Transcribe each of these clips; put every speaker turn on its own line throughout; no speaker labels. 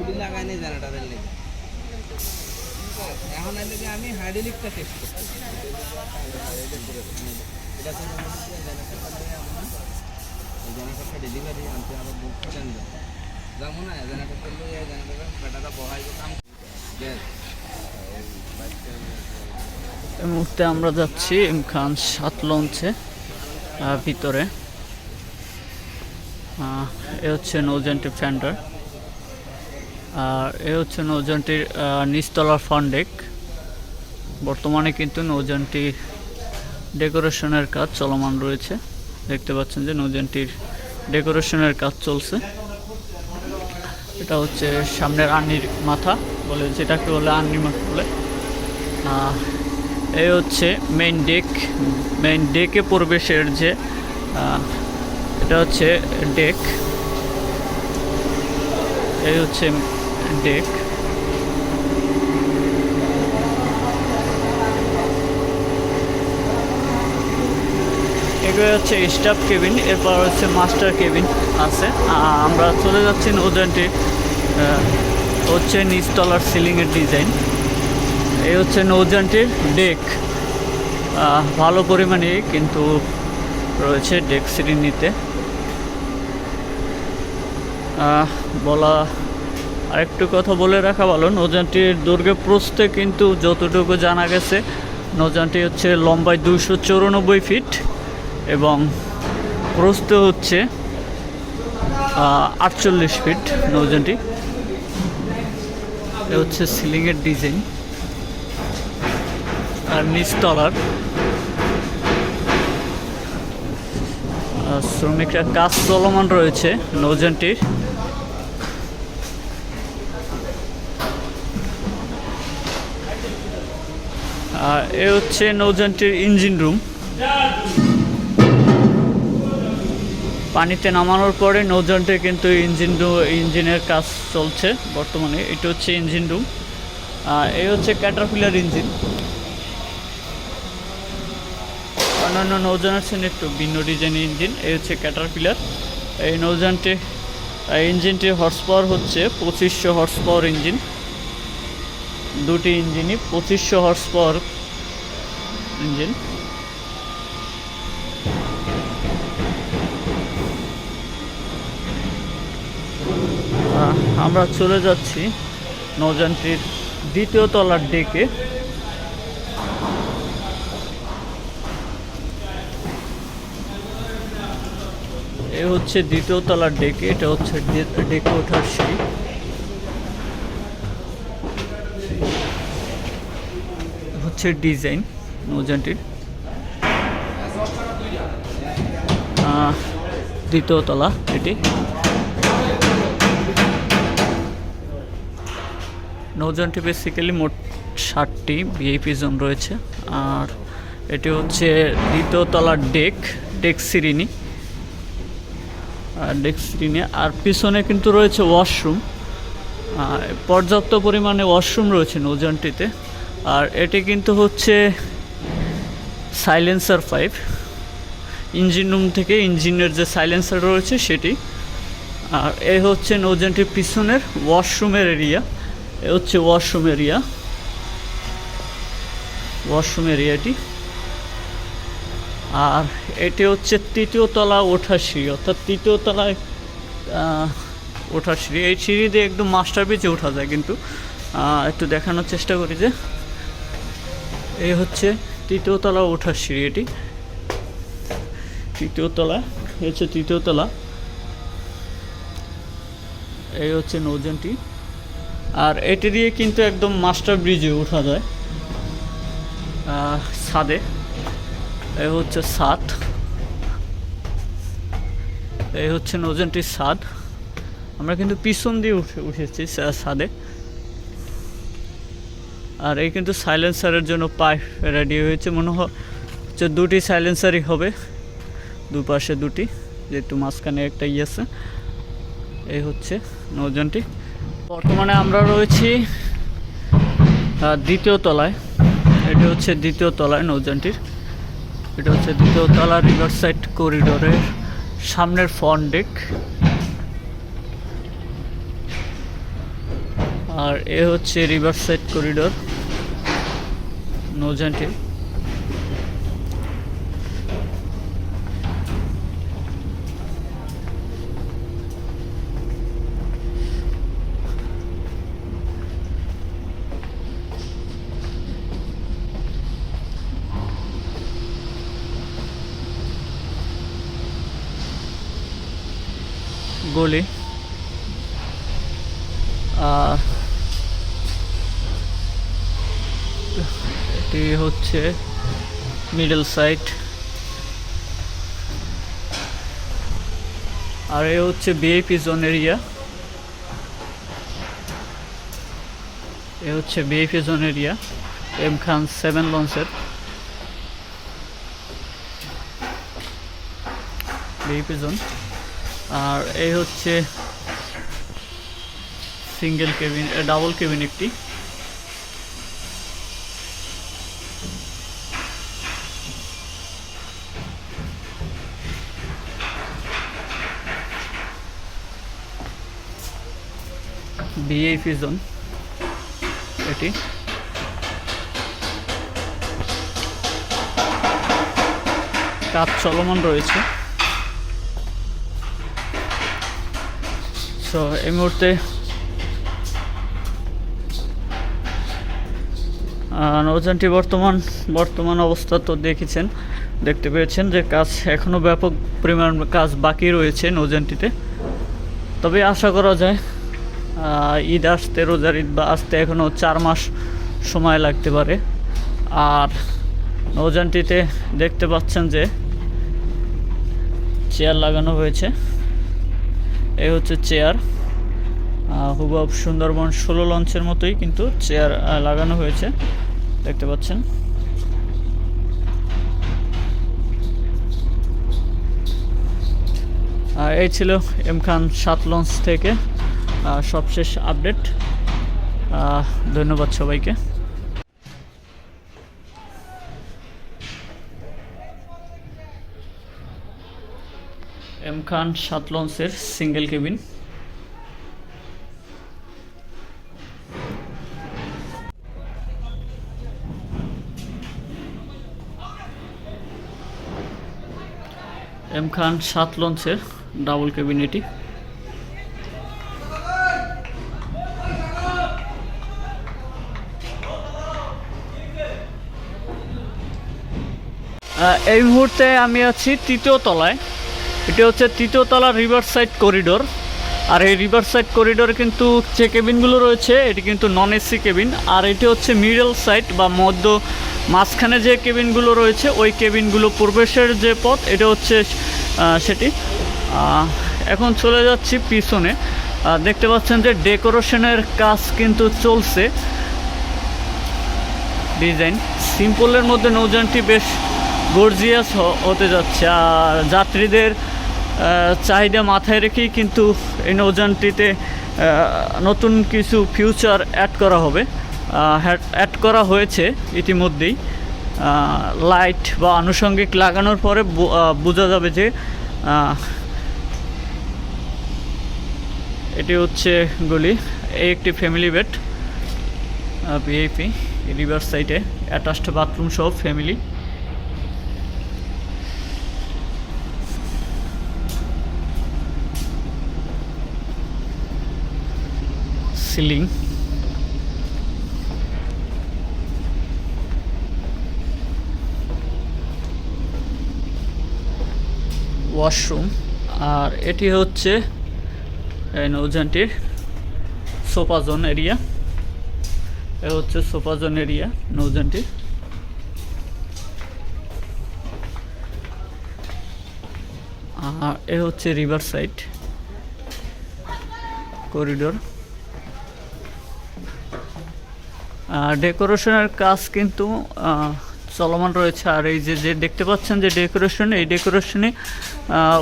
খুলি লাগাই নেই জেনারেটারের লেগে। এখন এলে আমি হাইড্রোলিকটা টেস্ট করতেছি এটা ডেলিভারি
এই মুহূর্তে আমরা যাচ্ছি খান সাত লঞ্চে ভিতরে। এ হচ্ছে নৌজানটি ফ্যান্ডার। আর এ হচ্ছে নৌজানটির নিচতলার ফান্ডেক। বর্তমানে কিন্তু নৌজানটি ডেকোরেশনের কাজ চলমান রয়েছে। দেখতে পাচ্ছেন যে নৌজানটির ডেকোরেশনের কাজ চলছে। এটা হচ্ছে সামনের আর্নির মাথা বলে, যেটাকে বলে আর্নি মাথা বলে। এই হচ্ছে মেইন ডেক মেইন ডেকে প্রবেশের যে এটা হচ্ছে ডেক এই হচ্ছে ডেক এগুলো হচ্ছে স্টাফ কেবিন এরপর হচ্ছে মাস্টার কেবিন আছে। আমরা চলে যাচ্ছি নৌজানটি হচ্ছে নিচতলার সিলিংয়ের ডিজাইন। এই হচ্ছে নৌজানটির ডেক ভালো পরিমাণে কিন্তু রয়েছে ডেক শ্রেণীতে আহ, বলা আরেকটু কথা বলে রাখা ভালো নৌজানটির দুর্গে প্রস্থে কিন্তু যতটুকু জানা গেছে নৌজানটি হচ্ছে লম্বায় দুশো চৌরানব্বই ফিট এবং প্রস্থ হচ্ছে আটচল্লিশ ফিট নৌজানটি এ হচ্ছে সিলিংয়ের ডিজাইন। আর নিচতলার শ্রমিকরা কাজ চলমান রয়েছে নৌজানটির এ হচ্ছে নৌজানটির ইঞ্জিন রুম। পানিতে নামানোর পরে নৌজানটি কিন্তু ইঞ্জিন ইঞ্জিনের কাজ চলছে বর্তমানে। এটা হচ্ছে ইঞ্জিন রুম। এই হচ্ছে ক্যাটারপিলার ইঞ্জিন। অন্যান্য নৌজানের চেয়ে একটু ভিন্ন ডিজাইনের ইঞ্জিন। এই হচ্ছে ক্যাটারপিলার। এই নৌজানটি ইঞ্জিনটির হর্স পাওয়ার হচ্ছে পঁচিশশো হর্স পাওয়ার ইঞ্জিন। দুটি ইঞ্জিনই পঁচিশশো হর্স পাওয়ার ইঞ্জিন আমরা চলে যাচ্ছি নৌযানটির দ্বিতীয় তলার ডেকে এ হচ্ছে দ্বিতীয় তলার ডেকে এটা হচ্ছে ডেকে ওঠার সিঁড়ি হচ্ছে ডিজাইন নৌযানটির আহ, দ্বিতীয় তলা এটি। নৌযানটি বেসিক্যালি মোট ষাটটি ভিআইপি জোন রয়েছে। আর এটি হচ্ছে দ্বিতীয় তলার ডেক ডেক সিরিনি আর ডেক সিরিনি আর পিছনে কিন্তু রয়েছে ওয়াশরুম পর্যাপ্ত পরিমাণে ওয়াশরুম রয়েছে নৌযানটিতে। আর এটি কিন্তু হচ্ছে সাইলেন্সার পাইপ ইঞ্জিন রুম থেকে ইঞ্জিনের যে সাইলেন্সার রয়েছে সেটি। আর এ হচ্ছে নৌযানটির পিছনের ওয়াশরুমের এরিয়া এ হচ্ছে ওয়াশরুম এরিয়া ওয়াশরুম এরিয়াটি আর এটি হচ্ছে তৃতীয় তলা ওঠার সিঁড়ি। অর্থাৎ তৃতীয় তলায় ওঠার সিঁড়ি। এই সিঁড়ি দিয়ে একদম মাস্টার পিচে ওঠা যায় কিন্তু। একটু দেখানোর চেষ্টা করি যে এই হচ্ছে তৃতীয় তলা ওঠার সিঁড়ি এটি। তৃতীয় তলা হচ্ছে তৃতীয় তলা। এই হচ্ছে নৌজানটি আর এটি দিয়ে কিন্তু একদম মাস্টার ব্রিজে ওঠা যায়। ছাদে। এই হচ্ছে ছাদ। এই হচ্ছে নৌজানটির ছাদ। আমরা কিন্তু পিছন দিয়ে উঠে উঠেছি ছাদে। আর এই কিন্তু সাইলেন্সারের জন্য পাইপ রেডি হয়েছে। মনে হচ্ছে দুটি সাইলেন্সারই হবে। দুপাশে দুটি, যেহেতু মাঝখানে একটা ইয়ে আছে। এই হচ্ছে নৌজানটি বর্তমানে আমরা রয়েছি দ্বিতীয় তলায়। এটি হচ্ছে দ্বিতীয় তলায় নৌজানটির এটা হচ্ছে দ্বিতীয় তলা রিভার সাইড করিডোরের সামনের ফ্রন্ট ডেক আর এ হচ্ছে রিভার সাইড করিডোর নৌজানটি গলি আর এটি হচ্ছে মিডল সাইড আর এ হচ্ছে বিআইপি জোন এরিয়া এ হচ্ছে VIP zone area M Khan seven লঞ্চের বিআইপি জোন আর এই হচ্ছে সিঙ্গেল কেবিন ডাবল কেবিন একটি। বিএইপি জোন এটি। কাজ চলমান রয়েছে। সো এই মুহূর্তে নৌযানটি বর্তমান বর্তমান অবস্থা তো দেখেছেন, দেখতে পেয়েছেন যে কাজ এখনও ব্যাপক পরিমাণ কাজ বাকি রয়েছে নৌযানটিতে। তবে আশা করা যায় ঈদ আসতে, রোজার ঈদ বা আসতে এখনও চার মাস সময় লাগতে পারে। আর নৌযানটিতে দেখতে পাচ্ছেন যে চেয়ার লাগানো হয়েছে। এই হচ্ছে চেয়ার। হুবব সুন্দরবন ষোলো লঞ্চের মতোই কিন্তু চেয়ার লাগানো হয়েছে। দেখতে পাচ্ছেন। এই ছিল এম খান সাত লঞ্চ থেকে। সবশেষ আপডেট। ধন্যবাদ সবাইকে। এম খান সাত লঞ্চের সিঙ্গেল কেবিন। এম খান সাত লঞ্চের ডাবল কেবিন এটি। এই মুহূর্তে আমি আছি তৃতীয় তলায়। এটি হচ্ছে তৃতীয় তলা রিভার সাইড করিডোর আর এই রিভার সাইড করিডোরে কিন্তু যে কেবিনগুলো রয়েছে, এটি কিন্তু নন এসি কেবিন। আর এটি হচ্ছে মিডল সাইড বা মধ্য, মাঝখানে যে কেবিনগুলো রয়েছে, ওই কেবিনগুলো প্রবেশের যে পথ, এটা হচ্ছে সেটি। এখন চলে যাচ্ছি পিছনে। দেখতে পাচ্ছেন যে ডেকোরেশনের কাজ কিন্তু চলছে। ডিজাইন। সিম্পলের মধ্যে নৌযানটি বেশ গর্জিয়াস হতে যাচ্ছে। আর যাত্রীদের চাহিদা মাথায় রেখেই কিন্তু এই নৌযানটিতে নতুন কিছু ফিউচার অ্যাড করা হবে। অ্যাড করা হয়েছে ইতিমধ্যেই। লাইট বা আনুষঙ্গিক লাগানোর পরে বোঝা যাবে যে এটি হচ্ছে গলি, এই একটি ফ্যামিলি বেড ভিআইপি রিভার সাইডে অ্যাটাচড বাথরুম সহ ফ্যামিলি সিলিং। ওয়াশরুম। আর এটি হচ্ছে, এই নৌযানটির সোফা জোন এরিয়া। এ হচ্ছে সোফা জোন এরিয়া নৌযানটির আর এ হচ্ছে রিভার সাইড, করিডোর। ডেকোরেশনের কাজ কিন্তু চলমান রয়েছে। আর এই যে যে দেখতে পাচ্ছেন যে ডেকোরেশন, এই ডেকোরেশনে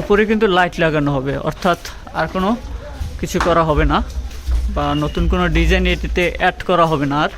উপরে কিন্তু লাইট লাগানো হবে। অর্থাৎ আর কোনো কিছু করা হবে না বা নতুন কোনো ডিজাইন এটিতে অ্যাড করা হবে না আর।